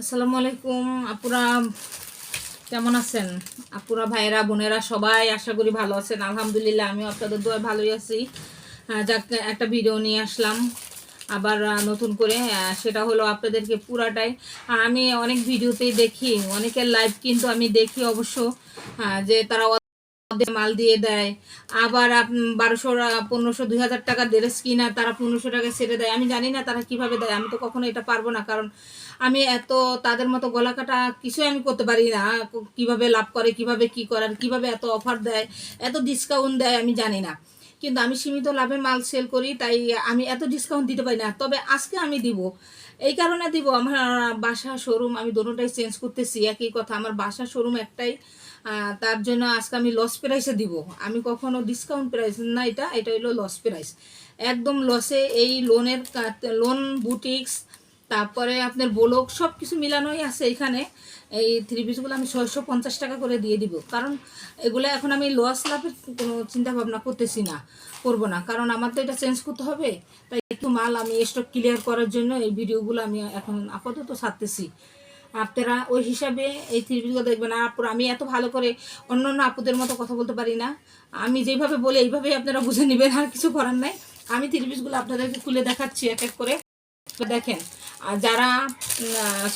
আসসালামু আলাইকুম, আপুরা। কেমন আছেন? আপুরা, ভাইয়েরা, বোনেরা, সবাই আশা করি ভালো আছেন। আলহামদুলিল্লাহ, আমিও আপনাদের দোয়া ভালোই আছি। যাক, একটা ভিডিও নিয়ে আসলাম। আবার নতুন করে সেটা হলো আপনাদেরকে পুরাটাই। আমি অনেক ভিডিওতেই দেখি, অনেকের লাইভ কিন্তু আমি দেখি অবশ্য যে তারা মাল দিয়ে দেয়। আবার বারোশো পনেরোশো, দুই হাজার টাকা ড্রেস কিনা তারা পনেরোশো টাকা ছেড়ে দেয়। আমি জানি না তারা কীভাবে দেয়। আমি তো কখনো এটা পারব না। কারণ আমি এত তাদের মতো গলা কাটা কিছুই আমি করতে পারি না। কীভাবে লাভ করে, কীভাবে কি করার কীভাবে এত অফার দেয়, এত ডিসকাউন্ট দেয়, আমি জানি না। কিন্তু আমি সীমিত লাভে মাল সেল করি, তাই আমি এত ডিসকাউন্ট দিতে পারি না। তবে আজকে আমি দিব। এই কারণে দিব, আমার বাসা শোরুম আমি দোনোটাই চেঞ্জ করতেছি, একই কথা, আমার বাসা শোরুম একটাই তার জন্য আজকে আমি লস প্রাইসে দিব। আমি কখনো ডিসকাউন্ট প্রাইস না এটা এটা হলো লস প্রাইস একদম লসে এই লোনের লোন বুটিক্স তারপরে আপনার বোলক সব কিছু মিলানোই আছে এখানে। এই থ্রি পিসগুলো আমি ছয়শো পঞ্চাশ টাকা করে দিয়ে দিব। কারণ এগুলো এখন আমি লস লাভের কোনো চিন্তা ভাবনা করতেছি না, করব না। কারণ আমার তো এটা চেঞ্জ করতে হবে। তাই একটু মাল আমি স্টক ক্লিয়ার করার জন্য এই ভিডিওগুলো আমি এখন আপাতত ছাড়তেছি। আপনারা ওই হিসাবে এই থ্রি পিসগুলো দেখবেন আর আমি এত ভালো করে অন্য অন্য আপুদের মতো কথা বলতে পারি না। আমি যেভাবে বলি, এইভাবেই আপনারা বুঝে নেবেন, আর কিছু করার নাই। আমি থ্রি পিসগুলো আপনাদেরকে খুলে দেখাচ্ছি এক এক করে। তো দেখেন যারা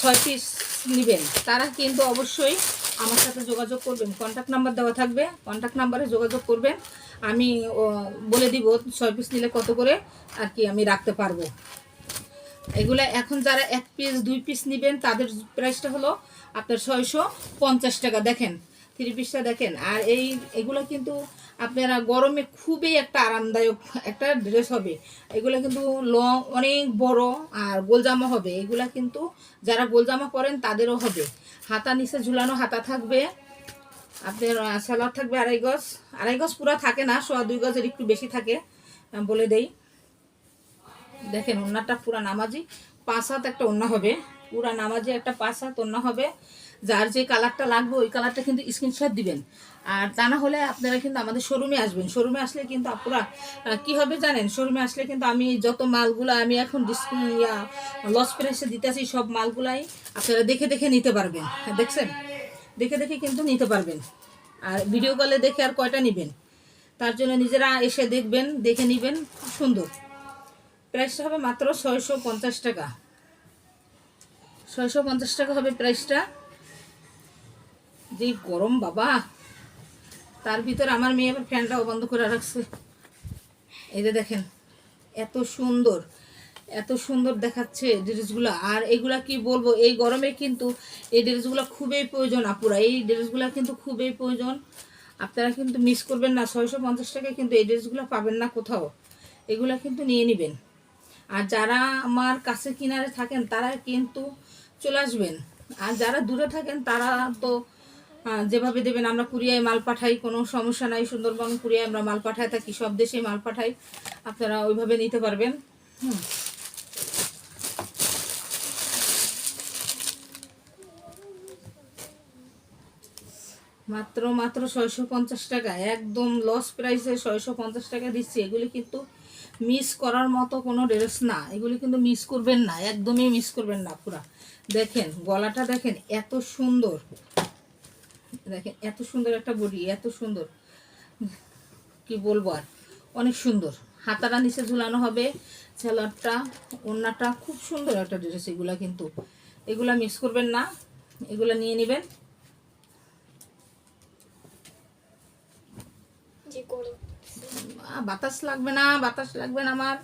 ছয় পিস নেবেন, তারা কিন্তু অবশ্যই আমার সাথে যোগাযোগ করবেন। কন্ট্যাক্ট নাম্বার দেওয়া থাকবে কন্ট্যাক্ট নাম্বারে যোগাযোগ করবেন। আমি বলে দিব, ছয় পিস নিলে কত করে আর কি আমি রাখতে পারব। এগুলো এখন যারা এক পিস দুই পিস নেবেন, তাদের প্রাইসটা হলো আপনার ছয়শো পঞ্চাশ টাকা। দেখেন থ্রি পিসটা দেখেন। আর এই, এগুলো কিন্তু আপনারা গরমে খুবই একটা আরামদায়ক একটা ড্রেস হবে। এগুলো কিন্তু লং অনেক বড় আর গোলজামা হবে। এগুলা কিন্তু যারা গোলজামা পরেন তাদেরও হবে। হাতা নিচে ঝুলানো হাতা থাকবে। আপনার সালোয়ার থাকবে আড়াই গজ। আড়াই গজ পুরো থাকে না, সোয়া দুই গজের একটু বেশি থাকে বলে দেই। দেখেন ওন্নাটা পুরা নামাজি। পাঁচ হাত একটা ওন্না হবে। পুরা নামাজি একটা পাঁচ হাত ওন্না হবে। যার যে কালারটা লাগবে ওই কালারটা কিন্তু স্ক্রিনশট দিবেন। আর তা না হলে আপনারা কিন্তু আমাদের শোরুমে আসবেন। শোরুমে আসলে কিন্তু আপনারা কি হবে জানেন? শোরুমে আসলে কিন্তু আমি যত মালগুলো আমি এখন লস প্রাইসে দিতেছি সব মালগুলাই আপনারা দেখে দেখে নিতে পারবেন। হ্যাঁ, দেখছেন? দেখে দেখে কিন্তু নিতে পারবেন। আর ভিডিও কলে দেখে আর কয়টা নেবেন? তার জন্য নিজেরা এসে দেখবেন দেখে নেবেন। খুব সুন্দর। প্রাইসটা হবে মাত্র ছয়শো পঞ্চাশ টাকা। ছয়শো পঞ্চাশ টাকা হবে প্রাইসটা যে গরম বাবা। তার ভিতর আমার মেয়ে আবার ফ্যানটাও বন্ধ করে রাখছে। এই যে দেখেন, এত সুন্দর এত সুন্দর দেখাচ্ছে ড্রেসগুলো। আর এগুলা কি বলব, এই গরমে কিন্তু এই ড্রেসগুলো খুবই প্রয়োজন আপুরা। এই ড্রেসগুলো কিন্তু খুবই প্রয়োজন। আপনারা কিন্তু মিস করবেন না। ছয়শো পঞ্চাশ টাকায় কিন্তু এই ড্রেসগুলো পাবেন না কোথাও। এগুলা কিন্তু নিয়ে নেবেন। আর যারা আমার কাছে কিনারে থাকেন, তারা কিন্তু চলে আসবেন। আর যারা দূরে থাকেন, তারা তো যেভাবে দেবেন, আমরা কুরিয়ায় মাল পাঠাই, কোনো সমস্যা নাই, সুন্দরবন কুরিয়ায় আমরা মাল পাঠাই থাকি, সব দেশেই মাল পাঠাই, আপনারা ওইভাবে নিতে পারবেন। হুম। মাত্র মাত্র ছয়শো পঞ্চাশ টাকা, একদম লস প্রাইসে ছয়শো পঞ্চাশ টাকা দিচ্ছি। এগুলি কিন্তু মিস করার মতো কোনো ড্রেস না, এগুলি কিন্তু মিস করবেন না, একদমই মিস করবেন না পুরা। দেখেন, গলাটা দেখেন, এত সুন্দর। দেখেন এত সুন্দর একটা বডি এত সুন্দর। কি বলব আর? অনেক সুন্দর। হাতাটা নিচে ঝুলানো হবে সেলারটা ওড়নাটা খুব সুন্দর একটা ড্রেস এগুলা কিন্তু। এগুলা মিস করবেন না এগুলা নিয়ে নেবেন। বাতাস লাগবে না বাতাস লাগবে না আমার।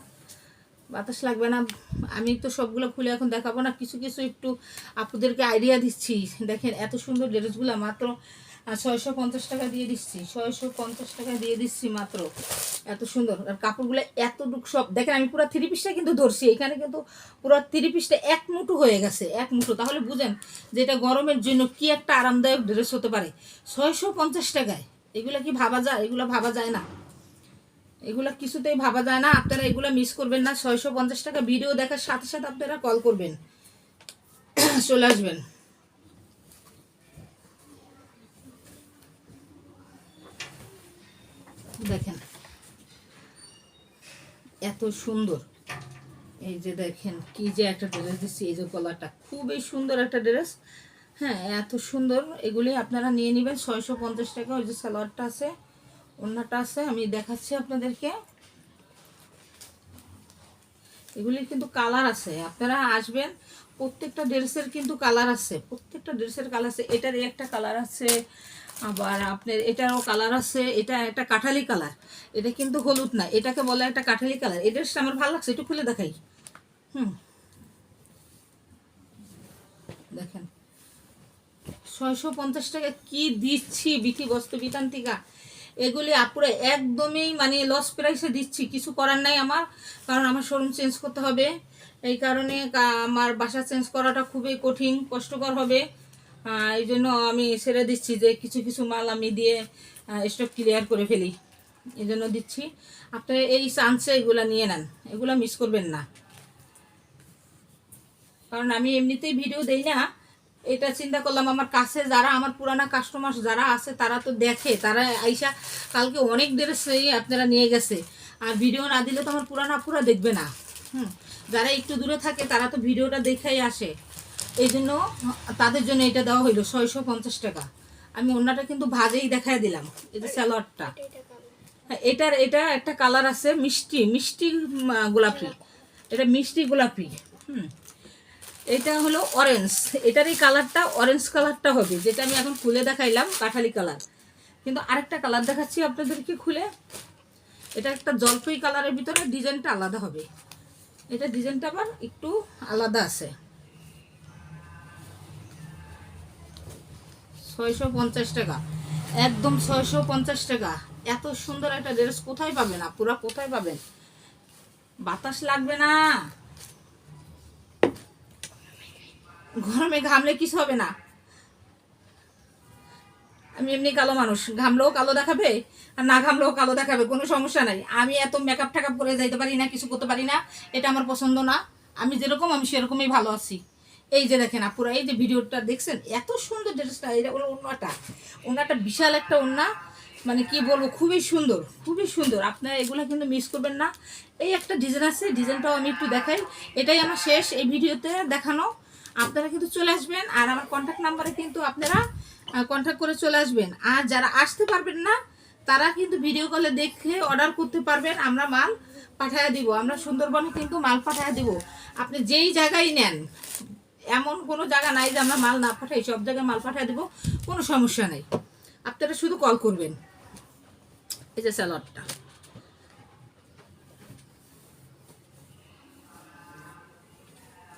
বাতাস লাগবে না। আমি তো সবগুলো খুলে এখন দেখাবো না। কিছু কিছু একটু আপুদেরকে আইডিয়া দিচ্ছি। দেখেন এত সুন্দর ড্রেসগুলো মাত্র ছয়শো পঞ্চাশ টাকা দিয়ে দিচ্ছি। ছয়শো পঞ্চাশ টাকা দিয়ে দিচ্ছি মাত্র। এত সুন্দর। আর কাপড়গুলো এতটুক সব দেখেন আমি পুরো থ্রি পিসটা কিন্তু ধরছি। এখানে কিন্তু পুরো থ্রি পিসটা এক মুঠো হয়ে গেছে। এক মুঠো। তাহলে বুঝেন যে এটা গরমের জন্য কি একটা আরামদায়ক ড্রেস হতে পারে। ছয়শো পঞ্চাশ টাকায়। এগুলো কি ভাবা যায়? এগুলো ভাবা যায় না। এগুলা কিছুতেই ভাবা যায় না। আপনারা এগুলা মিস করবেন না। ছয়শো পঞ্চাশ টাকা ভিডিও দেখার সাথে সাথে আপনারা কল করবেন। চলে আসবেন। দেখেন। এত সুন্দর। এই যে দেখেন, কি যে একটা ড্রেস দিচ্ছি, এই যে গলাটা। খুবই সুন্দর একটা ড্রেস হ্যাঁ এত সুন্দর। এগুলি আপনারা নিয়ে নেবেন। ছয়শো পঞ্চাশ টাকা ওই যে সালোয়ারটা আছে। অন্যটা আছে, আমি দেখাচ্ছি আপনাদেরকে। এগুলির কিন্তু কালার আছে, আপনারা আসবেন, প্রত্যেকটা ড্রেসের কিন্তু কালার আছে, প্রত্যেকটা ড্রেসের কালার আছে, এটার একটা কালার আছে, আবার আপনার এটারও কালার আছে, এটা একটা কাঠালি কালার, এটা কিন্তু হলুদ না, এটাকে বলে একটা কাঠালি কালার, এই ড্রেসটা আমার ভালো লাগছে, একটু খুলে দেখাই। হুম। দেখেন, ছয়শো পঞ্চাশ টাকা কি দিচ্ছি বিথি বস্তু বিতান্তিকা। এগুলি আপুরে একদমই মানে লস প্রাইসে দিচ্ছি, কিছু করার নাই আমার, কারণ আমার শোরুম চেঞ্জ করতে হবে। এই কারণে আমার বাসা চেঞ্জ করাটা খুবই কঠিন, কষ্টকর হবে। এই জন্য আমি সেরে দিচ্ছি যে কিছু কিছু মাল আমি দিয়ে স্টক ক্লিয়ার করে ফেলি। এই জন্য দিচ্ছি। আপনারা এই চান্সে এগুলা নিয়ে নেন। এগুলা মিস করবেন না। কারণ আমি এমনিতেই ভিডিও দেই না। এটা চিন্তা করলাম আমার কাছে যারা আমার পুরানা কাস্টমার যারা আছে তারা তো দেখে তারা আইসা কালকে অনেক ড্রেসই আপনারা নিয়ে গেছে। আর ভিডিও না দিলে তো আমার পুরানা পুরা দেখবে না। হুম যারা একটু দূরে থাকে তারা তো ভিডিওটা দেখেই আসে। এই জন্য তাদের জন্য এটা দেওয়া হইল ছয়শো পঞ্চাশ টাকা। আমি অন্যটা কিন্তু ভাজেই দেখায় দিলাম এটা স্যালোয়ারটা হ্যাঁ, এটার এটা একটা কালার আছে মিষ্টি মিষ্টি গোলাপি। এটা মিষ্টি গোলাপি। হুম এটা হলো অরেঞ্জ এটার এই কালারটা অরেঞ্জ কালারটা হবে, যেটা আমি এখন খুলে দেখাইলাম, কাঠালি কালার। কিন্তু আরেকটা কালার দেখাচ্ছি আপনাদেরকে খুলে। এটা একটা জলপাই কালারের ভিতরে, ডিজাইনটা আলাদা হবে। এটা ডিজাইনটা আবার একটু আলাদা আছে। ছয়শো পঞ্চাশ টাকা। একদম ছয়শো পঞ্চাশ টাকা। এত সুন্দর একটা ড্রেস কোথায় পাবেন আপুরা কোথায় পাবেন? বাতাস লাগবে না। গরমে ঘামলে কিছু হবে না? আমি এমনি কালো মানুষ, ঘামলেও কালো দেখাবে, আর না ঘামলেও কালো দেখাবে, কোনো সমস্যা নাই। আমি এত মেকআপ টেকআপ করে যাইতে পারি না, কিছু করতে পারি না, এটা আমার পছন্দ না। আমি যেরকম, আমি সেরকমই ভালো আছি। এই যে দেখেন আপুরা, এই যে ভিডিওটা দেখছেন, এত সুন্দর ড্রেসটা এটা হলো অন্যটা অন্যটা বিশাল একটা অন্য মানে কি বলব, খুবই সুন্দর খুবই সুন্দর। আপনারা এগুলো কিন্তু মিস করবেন না। এই একটা ডিজাইন আছে ডিজাইনটাও আমি একটু দেখাই। এটাই আমার শেষ, এই ভিডিওতে দেখানো। আপনারা কিন্তু চলে আসবেন আর আমার কন্ট্যাক্ট নাম্বারে কিন্তু আপনারা কন্ট্যাক্ট করে চলে আসবেন। আর যারা আসতে পারবেন না, তারা কিন্তু ভিডিও কলে দেখে অর্ডার করতে পারবেন, আমরা মাল পাঠায় দিব। আমরা সুন্দরবনে কিন্তু মাল পাঠায় দিব। আপনি যেই জায়গায় নেন, এমন কোনো জায়গা নাই যে আমরা মাল না পাঠাই, সব জায়গায় মাল পাঠিয়ে দেবো, কোনো সমস্যা নেই। আপনারা শুধু কল করবেন। এই যে স্যালাডটা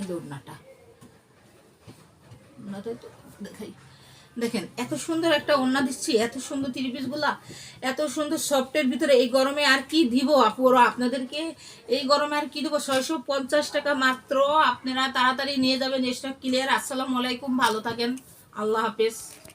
যে দেখাই। দেখেন, এত সুন্দর একটা ওড়না দিচ্ছি, এত সুন্দর ত্রিপিসগুলা এত সুন্দর সফটের ভিতরে এই গরমে আর কি দিব আপুরা আপনাদেরকে এই গরমে আর কি দিব? ছয়শো পঞ্চাশ টাকা মাত্র, আপনারা তাড়াতাড়ি নিয়ে যাবেন স্টক ক্লিয়ার আসসালামু আলাইকুম, ভালো থাকেন। আল্লাহ হাফেজ।